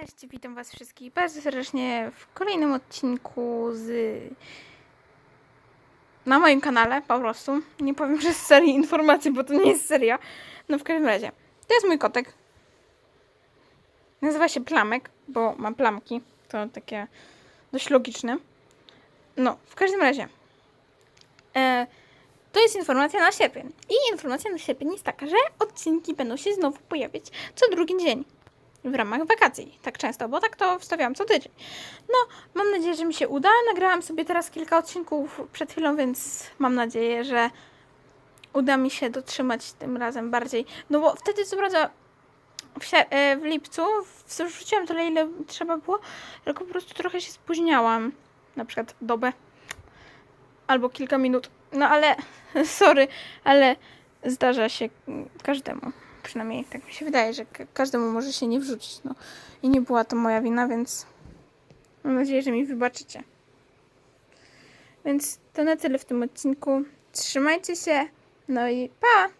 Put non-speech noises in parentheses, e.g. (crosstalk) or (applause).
Cześć, witam Was wszystkich bardzo serdecznie w kolejnym odcinku z. na moim kanale po prostu. Nie powiem, że z serii informacji, bo to nie jest seria. No w każdym razie, to jest mój kotek. Nazywa się Plamek, bo ma plamki. To takie dość logiczne. No, w każdym razie. E, to jest informacja na sierpień. I informacja na sierpień jest taka, że odcinki będą się znowu pojawiać co drugi dzień w ramach wakacji. Tak często, bo tak to wstawiałam co tydzień. No, mam nadzieję, że mi się uda. Nagrałam sobie teraz kilka odcinków przed chwilą, więc mam nadzieję, że uda mi się dotrzymać tym razem bardziej. No bo wtedy co prawda w, e, w lipcu wrzuciłam tyle, ile trzeba było, tylko po prostu trochę się spóźniałam. Na przykład dobę albo kilka minut. No ale, (laughs) sorry, ale zdarza się każdemu. Przynajmniej tak mi się wydaje, że ka- każdemu może się nie wrzucić. No. I nie była to moja wina, więc mam nadzieję, że mi wybaczycie. Więc to na tyle w tym odcinku. Trzymajcie się. No i pa!